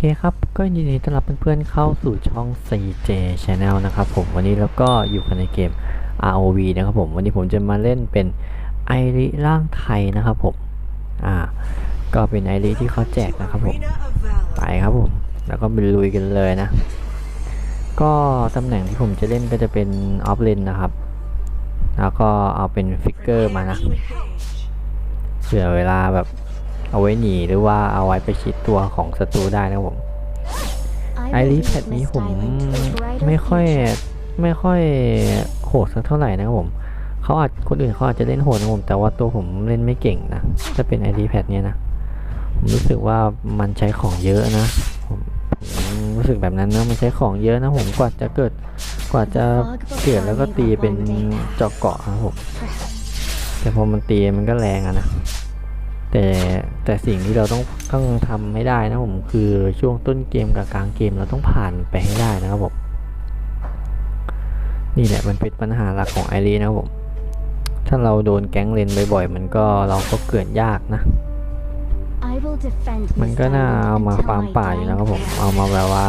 เคครับ ก็ยินดีต้อนรับเพื่อนๆเข้าสู่ช่อง CJ Channel นะครับผมวันนี้แล้วก็อยู่กันในเกม ROV นะครับผม วันนี้ผมจะมาเล่นเป็นไอริร่างไทยนะครับผม อ่า ก็เป็นไอริที่เขาแจกนะครับผมไปครับผม แล้วก็ไปลุยกันเลยนะ ก็ตำแหน่งที่ผมจะเล่นก็จะเป็นออฟเลนนะครับ แล้วก็เอาเป็นฟิกเกอร์มานะเผื่อเวลาแบบ เอาไว้หนีหรือว่าเอาไว้ไปชิดตัวของศัตรูได้นะครับผมไอรีแพดนี้ผมไม่ค่อยไม่ค่อยโหดสักเท่าไหร่นะครับผมเขาอาจคนอื่นเขาอาจจะเล่นโหดนะผมแต่ว่าตัวผมเล่นไม่เก่งนะถ้าเป็นไอรีแพดเนี้ยนะผมรู้สึกว่ามันใช้ของเยอะนะผมผมรู้สึกแบบนั้นนะมันใช้ของเยอะนะผมกว่าจะเกิดกว่าจะเกิดแล้วก็ตีเป็นจอกเกาะครับผมแต่พอมันตีมันก็แรงอะนะ แต่แต่สิ่งที่เราต้องต้องทำให้ได้นะผมคือช่วงต้นเกมกับกลางเกมเราต้องผ่านไปให้ได้นะครับผมนี่แหละมันเป็นปัญหาหลักของไอรีนะครับผมถ้าเราโดนแก๊งเลนบ่อยๆ มันก็เราก็เกิดยากนะ มันก็น่าเอามาฟาร์มป่าอยู่นะครับผม เอามาแบบว่า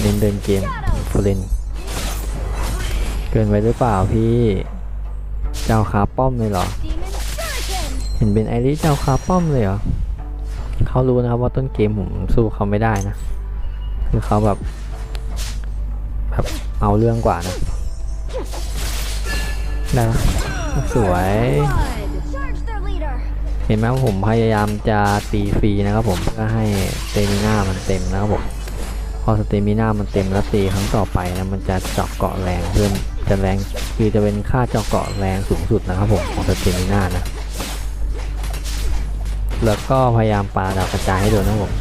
เล่นเดินเกมฟูเลนเกินไปหรือเปล่าพี่ เจ้าขาป้อมเลยเหรอ เห็นเป็นไอริสเจ้าคาป้อมเลยเหรอเขารู้นะครับว่าต้นเกมผมสู้เขาไม่ได้นะ คือเขาแบบแบบเอาเรื่องกว่านะได้ปะสวย เห็นไหมว่าผมพยายามจะตีฟรีนะครับผมเพื่อให้สเตมิน่ามันเต็มนะครับผมพอสเตมิน่ามันเต็มแล้วตีครั้งต่อไปนะมันจะเจาะเกาะแรงเพิ่มจะแรงคือจะเป็นค่าเจาะเกาะแรงสูงสุดนะครับผมของสเตมิน่านะ แล้วก็พยายามปาดาวกระจายให้โดนนะผม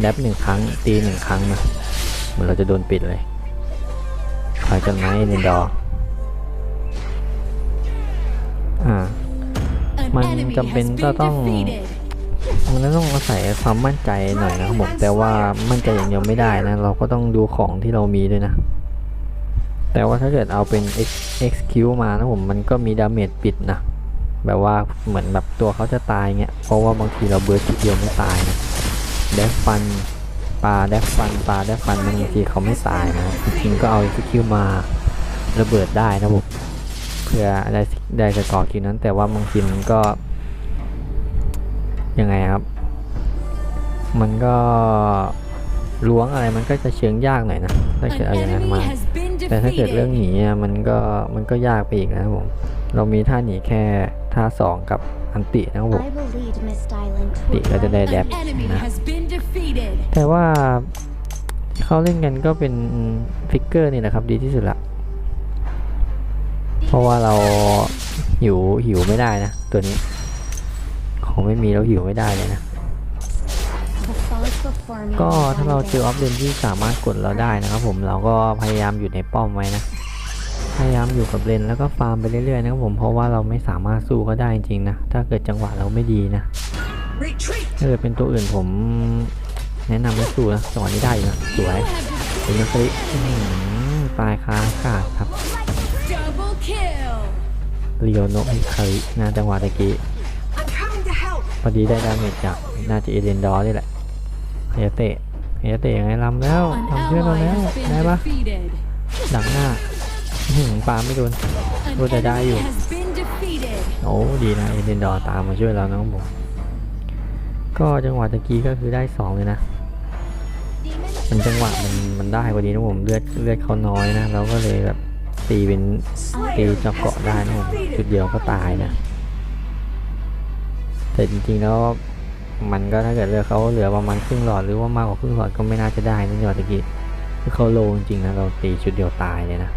แดบหนึ่งครั้ง ตีหนึ่งครั้งนะเหมือนเราจะโดนปิดเลยคอยจนไม้เนนดออ่า มันจำเป็นก็ต้อง มันต้องอาศัยความมั่นใจหน่อยนะครับผมแต่ว่ามั่นใจอย่างเดียวไม่ได้นะ เราก็ต้องดูของที่เรามีด้วยนะ แต่ว่าถ้าเกิดเอาเป็น XQ มานะผมมันก็มีดาเมจปิดนะ แบบว่าเหมือนแบบตัวเขาจะตายเงี้ยเพราะว่าบางทีเราเบิร์ดทีเดียวไม่ตายนะแดฟฟันปลาแดฟฟันปลาแดฟฟันบางทีเขาไม่ตายนะจริงก็เอาสกิลมาระเบิดได้นะผมเพื่อได้ได้สกอร์คิวนั้นแต่ว่าบางทีมันก็ยังไงครับ มันก็ล้วงอะไรมันก็จะเชิงยากหน่อยนะถ้าเกิดเอาอย่างนั้นมา แต่ถ้าเกิดเรื่องหนีอะมันก็มันก็ยากไปอีกนะครับผม เรามีท่าหนีแค่ ท่าสองกับอันตินะครับผมติก็จะได้แดบนะแต่ว่าที่เขาเล่นกันก็เป็นฟิกเกอร์นี่แหละครับดีที่สุดละเพราะว่าเราหิวหิวไม่ได้นะ ตัวนี้ ของไม่มีเราหิวไม่ได้เลยนะ ก็ถ้าเราเจอออฟเลนที่สามารถกดเราได้นะครับผมเราก็พยายามอยู่ในป้อมไว้นะ พยายามอยู่กับเลนแล้วก็ฟาร์มไปเรื่อยๆนะครับผมเพราะว่าเราไม่สามารถสู้เขาได้จริงๆนะถ้าเกิดจังหวะเราไม่ดีนะถ้าเกิดเป็นตัวอื่นผมแนะนำให้สู้นะจังหวะนี้ได้อยู่นะสวยเป็นนักลิอื้อหือตายคาอากาศครับเรียวโนะฮิคารินะจังหวะตะกี้พอดีได้ดาเมจจากน่าจะเอเดนดอร์นี่แหละเฮยาเตะเฮยาเตะยังไงลำแล้วทำเพื่อนเราแล้วได้ปะดักหน้าอื้อ หือปาไม่โดนโดนแต่ได้อยู่ โอ้ดีนะเอเดนดอร์ตามมาช่วยเรานะครับผม ก็จังหวะตะกี้ก็คือได้สองเลยนะ มันจังหวะมันมันได้พอดีนะผมเลือดเลือดเขาน้อยนะ เราก็เลยแบบตีเป็นตีเจาะเกาะได้นะผมจุดเดียวก็ตายนะแต่จริงๆแล้วมันก็ถ้าเกิดเลือดเขาเหลือประมาณครึ่งหลอดหรือว่ามากกว่าครึ่งหลอดก็ไม่น่าจะได้นะจังหวะตะกี้คือเขาโลจริงๆนะเราตีชุดเดียวตายเลยนะ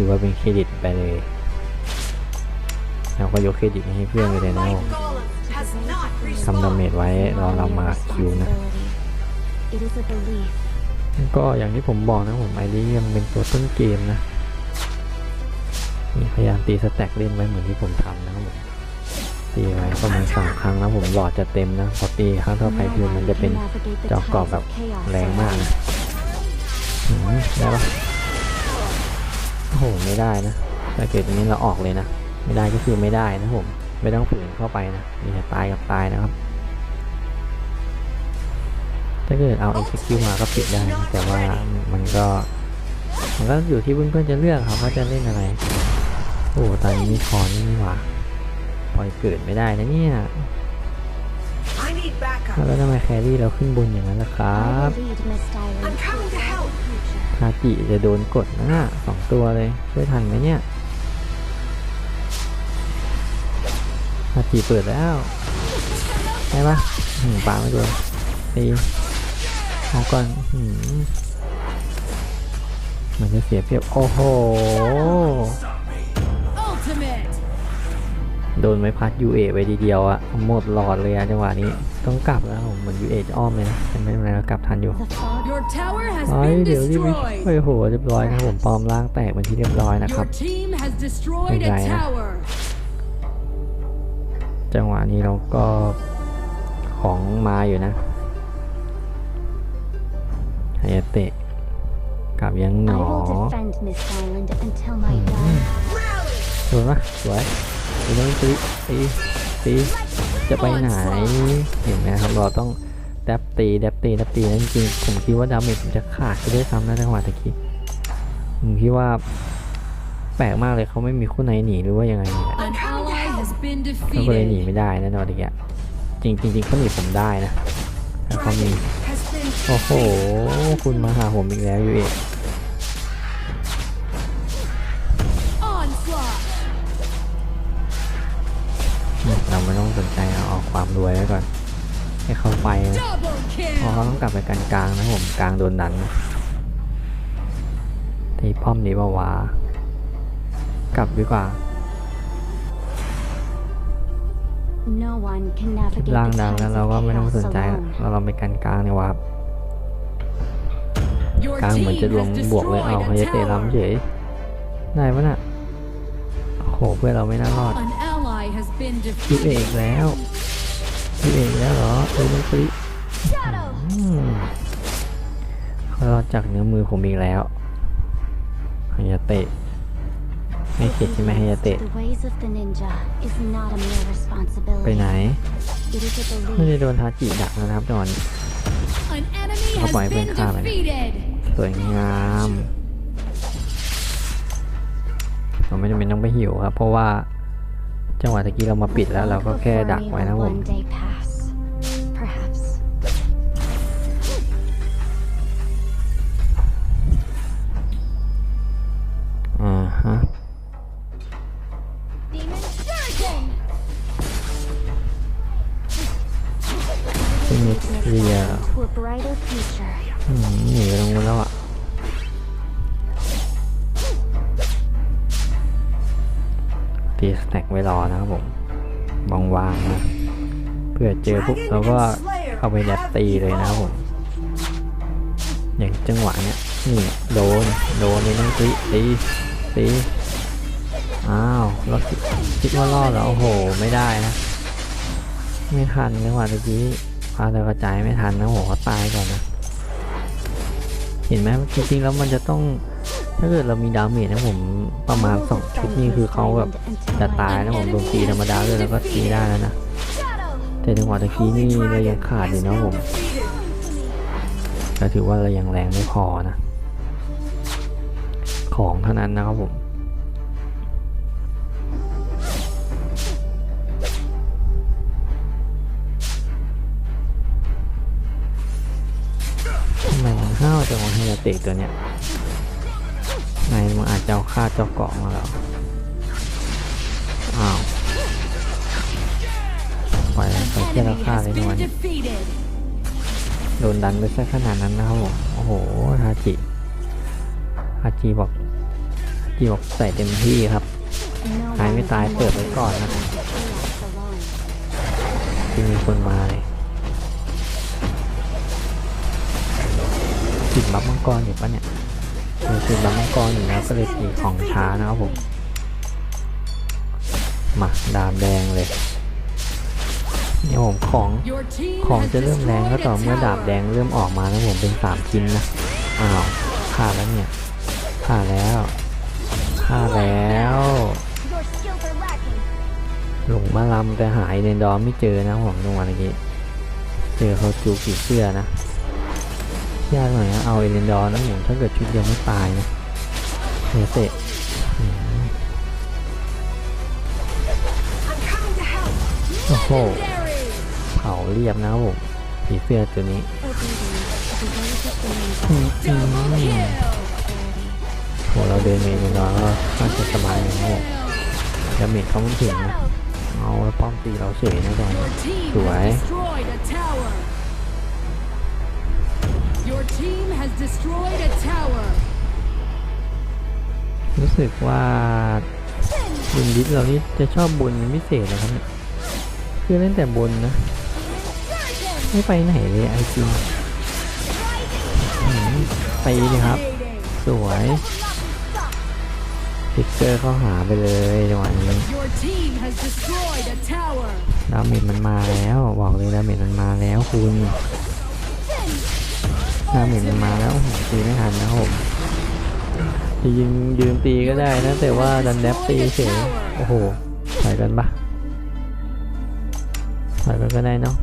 ถือว่าเป็นเครดิตไปเลยเราก็ยกเครดิตให้เพื่อนไปเลยนะทำดาเมจไว้รอเรามาคิวนะก็อย่างที่ผมบอกนะผมไอรียังเป็นตัวต้นเกมนะนี่พยายามตีสแต็กเล่นไว้เหมือนที่ผมทำนะครับผมตีไว้ประมาณสามครั้งแล้วผมหลอดจะเต็มนะพอตีครั้งต่อไปคือมันจะเป็นจอกกรอบแบบแรงมากนะได้ปะ โอ้โหไม่ได้นะถ้าเกิดอย่างนี้เราออกเลยนะ ไม่ได้ก็คือไม่ได้นะผม ไม่ต้องฝืนเข้าไปนะมีแต่ตายกับตายนะครับ ถ้าเกิดเอา execute มาก็ปิดได้นะแต่ว่ามันก็ มันก็อยู่ที่เพื่อนๆจะเลือกครับว่าจะเล่นอะไร โอ้ตอนนี้มีคอนนี่นี่หว่าปล่อยเกิดไม่ได้นะเนี่ย I need backup. แล้วทำไมแครี่เราขึ้นบนอย่างนั้นล่ะครับ I will lead Miss Diamond I'm coming to help. future. ทาจิจะโดนกดนะน่ะสองตัวเลย ช่วยทันไหมเนี่ยทาจิเปิดแล้วใช่ปะหืมปาไม่โดนตีเอาก่อนหืมมันจะเสียเปรียบ โอ้โห โดนไม้พัดยูเอไปทีเดียวอะหมดหลอดเลยอะจังหวะนี้ ต้องกลับแล้วผมเหมือนยูเอจะอ้อมเลยนะแต่ไม่เป็นไรเรากลับทันอยู่ The fog Your tower has เฮ้ย been เดี๋ยวรีบไป destroyed! โอ้โหเรียบร้อยนะครับผมปลอมร่างแตกเป็นที่เรียบร้อยนะครับ Your team has destroyed Okay, a yeah. tower! จังหวะนี้เราก็ของมาอยู่นะไฮยาเตะกับยังหน I อ will defend Miss Diamond until my dying. สวยปะสวยตีน้องตีตีตีจะไปไหนเห็นไหมครับเราต้องแดบตีแดบตีแดบตีนะจริงๆผมคิดว่าดาเมจผมจะขาดไปด้วยซ้ำนะจังหวะตะกี้ผมคิดว่า แปลกมากเลยเขาไม่มีคู่ไหนหนีหรือว่ายังไงเนี่ยเขาเลยหนีไม่ได้นะตอนนี้อะจริงจริงๆเขาหนีผมได้นะแต่เขามีโอ้โห คุณมาหาผมอีกแล้วยูเองเราไม่ต้องสนใจเราเอาความรวยไว้ก่อน ให้เขาไปนะ Double เพราะเขา kill! ต้องกลับไปกลางๆนะผมกลางโดนดันนะตีป้อมนี้ปะวะกลับดีกว่า No one can คิด navigate ล่าง the ดัง tides แล้วเรา of ก็ไม่ต้องส chaos นใจละ alone. เราเราไปกลางๆเนี่ยวะ Your กลางเหมือน team จะรวม has บวกเลยเอา destroyed เขา a จะเตะ tower! ล้ำเฉยได้ปะน่ะโอ้โหเพื่อนเราไม่น่ารอด An ally has been ยูเอ defeated! อีกแล้ว ยูเออีกแล้วเหรอเออมันปริเขารอดจากเนื้อมือผมอีกแล้วฮายาเตะไม่เข็ดใช่ไหมฮายาเตะไปไหนไม่ได้โดนทาจิดักนะครับจอน An enemy Không has phải bên been Kha này. defeated! สวยงามเราไม่จำเป็นต้องไปหิวครับ เพราะว่า จังหวะตะกี้เรามาปิดแล้วเราก็แค่ดักไว้นะผม จอปุ๊บเราก็เอาไปแดบตีเลยนะครับผม อย่างจังหวะเนี้ยนี่โดนโดนเลยต้องตีตีตีอ้าวแล้วคิดคิว่ารอดแล้วโอ้โห ไม่ได้นะ ไม่ทันจังหวะตะกี้พาเรากระจายไม่ทันนะโหเขาตายก่อนนะ เห็นไหมจริงๆแล้วมันจะต้องถ้าเกิดเรามีดาเมจนะผมประมาณสองชุดนี่คือเขาแบบจะตายนะผมโดนตีธรรมดาเลยแล้วก็ตีได้แล้วนะ แต่จังหวะตะกี้นี่เรายังขาดอยู่นะผมก็ถือว่าเรายังแรงไม่พอนะ ของเท่านั้นนะครับผมทำไมมันห้าวจังวะเฮียเตะตัวเนี้ยนายมันอาจจะเอาฆ่าเจ้าเกาะมาแล้ว ปไปเที่ยวแล้วฆ่าเลยทุกวัน been defeated! โดนดันไปซะขนาดนั้นนะครับผมโอ้โหฮาจิฮาจิบอกฮาจิบอกใส่เต็มที่ครับตายไม่ตายเปิดไว้ก่อนนะที่มีคนมาเลยติดบัฟมังกรอยู่ปะเนี่ยเออติดบัฟมังกรอยู่แล้วก็เลยตีของช้านะครับผมมาดาบแดงเลย นี่ยผมของ Your team ของ has จะเริ่มแรงก็ destroyed ต่อ a เมื่อดาบแด tower! งเริ่มออกมาแล้วผมเป็นสามชิ้นนะอ้าวฆ่าแล้วเนี่ยฆ่าแล้วฆ่าแล้ว Your skills are lacking. หลงมาลำแต่หายในดอมไม่เจอนะผมตรงวันนี้เจอเขาจูกี่เสื้อนะยากหน่อยนะเอาเอเลนดอร์นะผมถ้าเกิดชุดเดียวไม่ตายนะเฮเตะอืม I'm coming to help. โอ้โห Legendary. เผาเรียบนะครับผมผีเสื้อตัวนี้ Obedience is the way to the main Mm, goal. mm. Double kill. โหเราเดินเมนดอร์ก็น่าจะสบายเลยนะครับผมแล้วเมนเขาไม่ถึงนะเอาแล้วป้อมตีเราเฉยนะตอนนี้ Your team Sủa. has destroyed a tower. Your team has destroyed a tower. รู้สึกว่าบุญยิปเรานี่จะชอบบุญเป็นพิเศษนะครับเนี่ยคือเล่นแต่บนนะ ไม่ไปไหนเลยไอจริงอืมตีเลยครับ สวยฟิกเกอร์เข้าหาไปเลยจังหวะนี้ดาเมจมันมาแล้วบอกเลยดาเมจมันมาแล้วคุณดาเมจมันมาแล้วโอ้โหตีไม่ทันนะผมจะยิงยืนตีก็ได้นะแต่ว่าดันแดบตีเฉยโอ้โหถอยกันปะถอยกันก็ได้เนาะ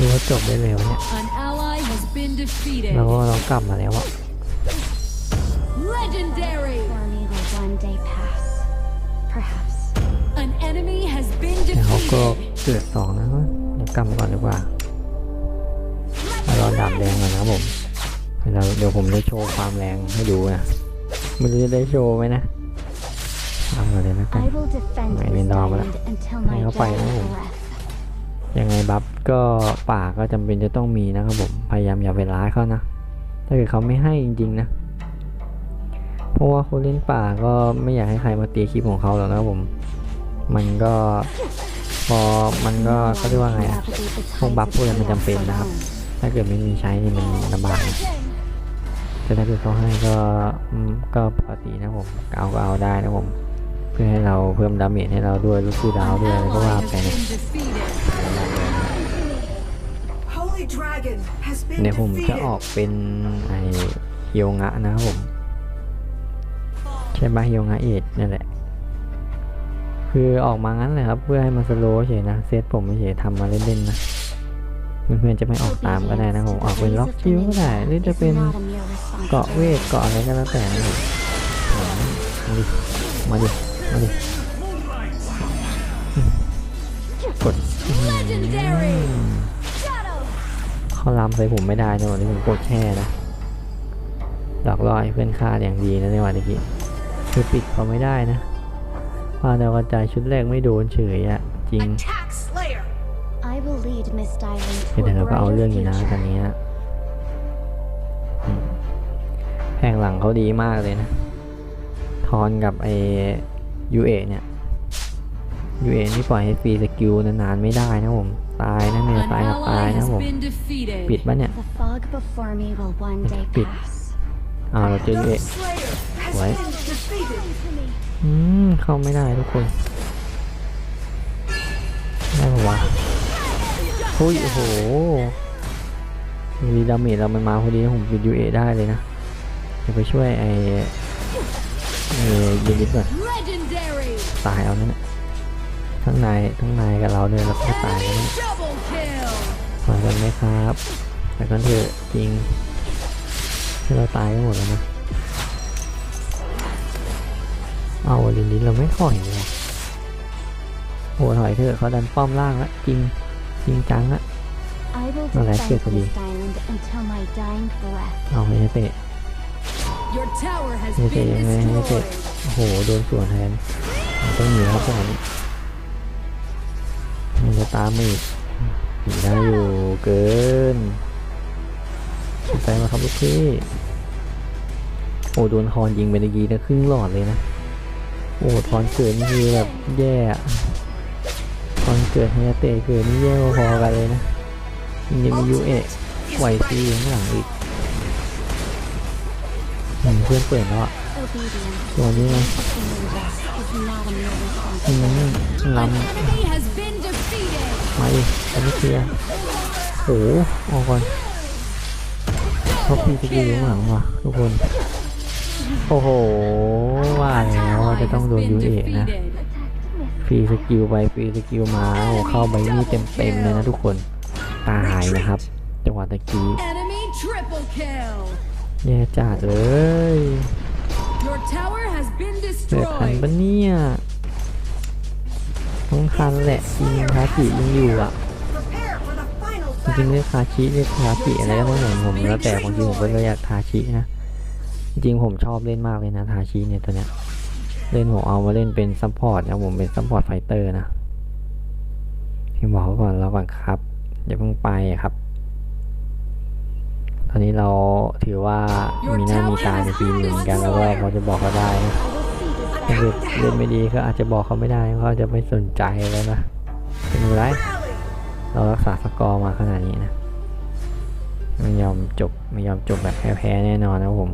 ดูว่าจบได้เร็วเนี่ย An ally has been defeated. แล้วก็เรากลับมาแล้วอะ Legendary. For me will one day pass. Perhaps. An enemy has been แต่เขาก็ defeated. เกิดสองนะเดี๋ยวกลับมาก่อนดีกว่ามารอดาบแดงก่อนนะครับผมเดี๋ยวเดี๋ยวผมจะโชว์ความแรงให้ดูนะไม่รู้จะได้โชว์ไหมนะทำมาเลยนะกัน I will defend Mày this lên đo mà đã. island until Mày my có phải dying không? breath. ยังไงบัฟ ก็ป่าก็จำเป็นจะต้องมีนะครับผมพยายามอย่าไปร้ายเขานะ ถ้าเกิดเขาไม่ให้จริงๆนะ เพราะว่าคนเล่นป่าก็ไม่อยากให้ใครมาตีคลิปของเขาหรอกนะครับผม มันก็พอมันก็เขาเรียกว่าไงอะ Navigate the พวกบัฟพวกนี้มันจำเป็นนะครับ ถ้าเกิดไม่มีใช้นี่มันลำบากแต่ถ้าเกิดเขาให้ก็ก็ปกตินะผมเอาก็เอาได้นะผม เพื่อให้เราเพิ่มดาเมจให้เราด้วยลูกคู่ดาวด้วยอะไรก็ว่าไป เนี่ยผมจะออกเป็นไอเฮียงะนะครับผมใช่ปะเฮียงะเอ็ดนั่นแหละ คือออกมางั้นเลยครับ เพื่อให้มันสโลว์เฉยนะเซตผมไม่เฉยทำมาเล่นๆนะเพื่อนๆจะไม่ออกตามก็ได้นะผมออกเป็นล็อกคิวก็ได้หรือจะเป็นเกาะเวทเกาะอะไรก็แล้วแต่นะผมมาดิมาดิมาดิกด เขาลำใส่ผมไม่ได้ในวันนี้ผมกดแช่นะหลอกล่อให้เพื่อนฆ่าอย่างดีนะในวันนี้คือปิดเขาไม่ได้นะพาดาวกระจายชุดแรกไม่โดนเฉยอะจริง Attack Slayer. I will lead Miss Island คือ to แต่ a เราก็เอา brighter เรื่องอยู่นะตอน future. นี้นะอืมแผงหลังเขาดีมากเลยนะ ทอนกับไอยูเอเนี่ยยูเอนี่ปล่อยให้ฟรีสกิลนานๆไม่ได้นะผม ตายนะเนี่ย An ตายกับตาย ally นะ has ผม been defeated. ปิดปะเนี่ย The fog before me will one day Bịt. pass. อ่าเราเจอยูเอ The Slayer has What? been defeated. อืมเข้าไม่ได้ทุกคนได้ปะวะหุ้ยโอ้โหมีดาเมจเรามันมาพอดีนะผมปิดยูเอได้เลยนะเดี๋ยวไปช่วยไอเอยูนิตก่อน Legendary. ตายเอานั่นน่ะ ทั้งนายทั้งนายกับเราเนี่ยเราก็ตายกันนะ Double kill. ถอยกันไหมครับแต่กันเถอะจริงที่เราตายกันหมดแล้วนะเอาลินลินเราไม่ถอยเลยโอ้ถอยเถอะเขาดันป้อมล่างละจริงจริงจังละ I will Nó lén defend kìa có gì? this island until my dying breath. เอาไปเตะ Your tower has Như thế been này, như thế. destroyed. โอ้โหโดนสวนแทนต้องหนีครับพวกนี้มัน จะตามมาอีกหนีได้อยู่เกินไปมาครับลูกพี่ โอ้โดนทอนยิงไปตะกี้นะครึ่งหลอดเลยนะ โอ้ทอนเกิดนี่คือแบบแย่ทอนเกิดเฮียเตะเกิดนี่แย่พอกันเลยนะยังมียูเอะไหวซีข้างหลังอีกอืมเพื่อนเปิดแล้วอะตัวนี้ไง to the main goal is not a mere อืมลำ มาดิอันนี้เคลียร์โอ้โหออกก่อนเขาปีสกิลอยู่ข้างหลังว่ะทุกคน โอ้โห ว่าแล้วว่า Ally จะต้อง has โดน been ยูเอะนะ defeated. ฟรีสกิลไปฟรีสกิลมาโอ้เข้าใบนี้เต็มเต็มๆเลยนะทุกคน ตายนะครับ จังหวะตะกี้ Enemy triple kill. แย่จัดเลย Your tower has been เกิดทัน destroyed. ปะเนี่ย ต้งทันแหละจริงคาชิยังอยู่อะจริงเรียกคาชิเรียกคาชิอะไรก็ได้เหมือนผมแล้วแต่บางทีผมก็อยากทาชินะจริงผมชอบเล่นมากเลยนะทาชิเนี่ยตัวเนี้ยเล่นผมเอามาเล่นเป็นซัพพอร์ตนะผมเป็นซัพพอร์ตไฟเตอร์นะพี่บอกเขาก่อนแล้วก่อนครับอย่าเพิ่งไปครับ ตอนนี้เราถือว่ามีหน้ามีตาในปีหนึ่งกันแล้วก็พอจะบอกเขาได้นะ ถ้าเกิดเล่นไม่ดีก็อาจจะบอกเขาไม่ได้เขาจะไม่สนใจแล้วนะเป็นไรเรารักษาสกอร์มาขนาดนี้นะไม่ยอมจบไม่ยอมจบแบบแพ้แน่นอนนะผม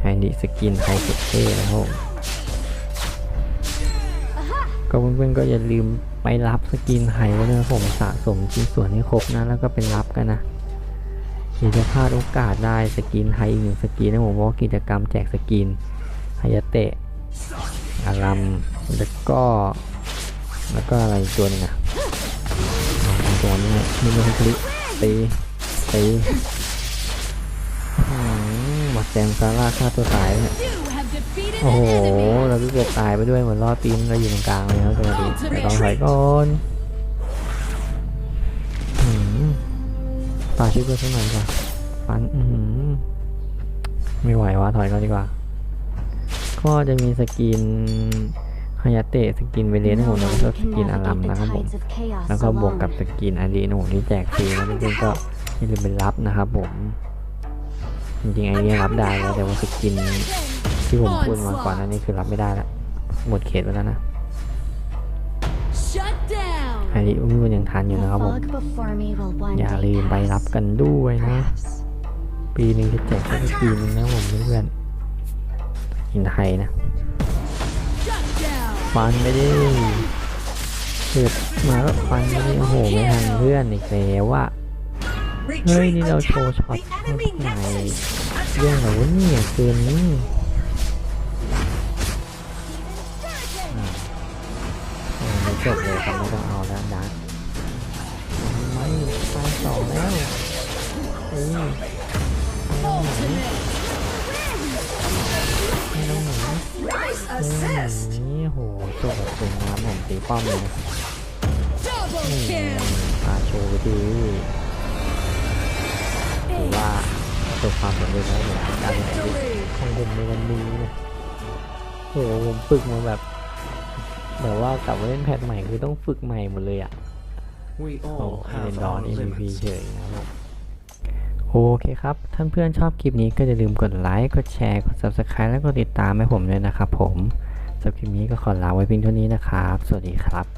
ไฮดิสกินไฮสุดเท่นะครับผมก็เพื่อนๆก็อย่าลืมไปรับสกินไฮไว้ด้วยนะผมสะสมชิ้นส่วนให้ครบนะแล้วก็เป็นรับกันนะ เดี๋ยวจะพลาดโอกาสได้สกินไฮอีกหนึ่งสกินนะผมเพราะว่ากิจกรรมแจกสกินไฮยเตะอารัมแล้วก็แล้วก็อะไรอีกตัวหนึงอะอีกตัวนี้นี่มันคลิตีตีอื้อหือมาแซงซาร่าฆ่าตัวตายเนี่ยโอ้โห เราก็เกือบตายไปด้วยเหมือนล่อตีนเราอยู่ตรงกลางเลยครับตัวนี้แต่ต้องถอยก่อน ปาชิบไปสักหน่อยดีกว่าฟันอืไม่ไหววะถอยก่อนดีกว่า ก็จะมีสกินฮายาเตะสกินเวเลนของผมแล้วก็สกินอารัมนะครับผมแล้วก็บวกกับสกินอารีนผมที่แจกฟรีนะเพื่อนๆก็อย่าลืมไปรับนะครับผมจริงๆไอเนี้ยรับได้แล้วแต่ว่าสกินที่ผมพูดมาก่อนนั้นนี่คือรับไม่ได้ล้วหมดเขตไปแล้วนะ down. ไอรีมันยังทันอยู่นะครับผม อย่าลืมไปรับกันด้วยนะ ปีหนึ่งจะแจกแค่ปีหนึงนะผมเพื่อนๆกินไทยนะฟันไม่ได้เกิดมาก็ฟันไม่ได้โอ้โหไม่ทันเพื่อนอีกแล้วว่าเฮ้ยนี่เราโชว์ช็อตไหนเรื่องอะไรวะเนี่ยเกินนี้ บเลยครับไม่ต้องเอาแล้วดักไม่ตายสองแล้วเอ้ยไม่ต้องหนีไม่ต้องหนี Nice ไม่โหจบแบบสวยงามผมตีป้อมเลยนะนี่อาโชว์ดีถือว่าประสบความสำเร็จแล้วผมการเล่นชีวิต Victory. ของผมในวันนี้นะโหผมฝึกมาแบบ แบบว่ากลับมาเล่นแพทใหม่คือต้องฝึกใหม่หมดเลยอะ We โอ้ all เล่น have ดอน our MVP limits. เฉยนะครับผมโอเคครับ ท่านเพื่อนชอบคลิปนี้ก็อย่าลืมกดไลค์ กดแชร์ กด Subscribe แล้วก็ติดตามให้ผมด้วยนะครับผมสำหรับคลิปนี้ก็ขอลาไว้เพียงเท่านี้นะครับ สวัสดีครับ